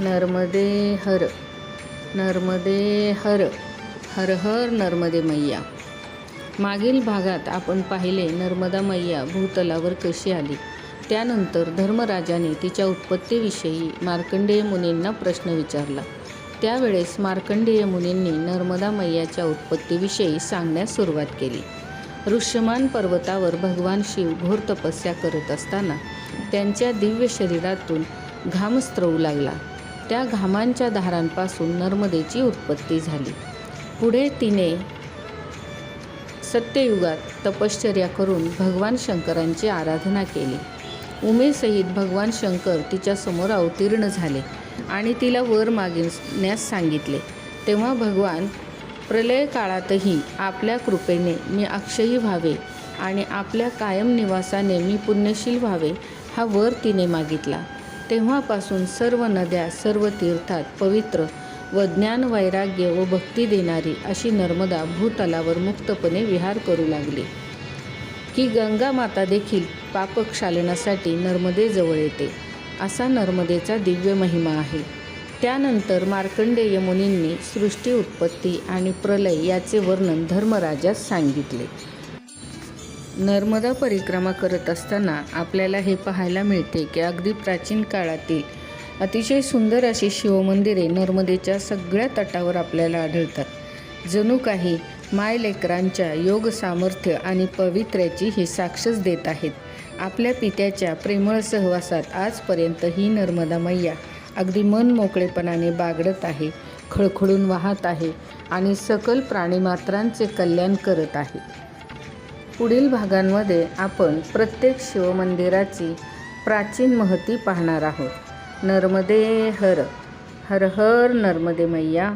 नर्मदे हर नर्मदे हर हर हर नर्मदे मैया. मागील भागात आपण पाहिले नर्मदा मैया भूतलावर कशी आली. त्यानंतर धर्मराजाने तिच्या उत्पत्तीविषयी मार्कंडेय मुनींना प्रश्न विचारला. त्यावेळेस मार्कंडेय मुनींनी नर्मदा मैयाच्या उत्पत्तीविषयी सांगण्यास सुरुवात केली. ऋष्यमान पर्वतावर भगवान शिव घोर तपस्या करत असताना त्यांच्या दिव्य शरीरातून घाम स्त्रवू लागला. त्या घामांच्या धारांपासून नर्मदेची उत्पत्ती झाली. पुढे तिने सत्ययुगात तपश्चर्या करून भगवान शंकरांची आराधना केली. उमेसहित भगवान शंकर तिच्यासमोर अवतीर्ण झाले आणि तिला वर मागण्यास सांगितले. तेव्हा भगवान प्रलय काळातही आपल्या कृपेने मी अक्षयी व्हावे आणि आपल्या कायम निवासाने मी पुण्यशील व्हावे हा वर तिने मागितला. तेव्हापासून सर्व नद्या सर्व तीर्थात पवित्र व ज्ञान वैराग्य व भक्ती देणारी अशी नर्मदा भूतलावर मुक्तपणे विहार करू लागली. की गंगा माता देखील पापक्षालनासाठी नर्मदेजवळ येते असा नर्मदेचा दिव्य महिमा आहे. त्यानंतर मार्कंडेय मुनींनी सृष्टी उत्पत्ती आणि प्रलय याचे वर्णन धर्मराजास सांगितले. नर्मदा परिक्रमा करत असताना आपल्याला हे पाहायला मिळते की अगदी प्राचीन काळातील अतिशय सुंदर अशी शिवमंदिरे नर्मदेच्या सगळ्या तटावर आपल्याला आढळतात. जणू काही मायलेकरांच्या योग सामर्थ्य आणि पवित्र्याची ही साक्षच देत आहेत. आपल्या पित्याच्या प्रेमळ सहवासात आजपर्यंत ही नर्मदा मैया अगदी मन मोकळेपणाने बागडत आहे खळखळून वाहत आहे आणि सकल प्राणीमात्रांचे कल्याण करत आहे. पुढील भागांमध्ये आपण प्रत्येक शिवमंदिराची प्राचीन महती पाहणार आहोत. नर्मदे हर हर हर नर्मदे मैया.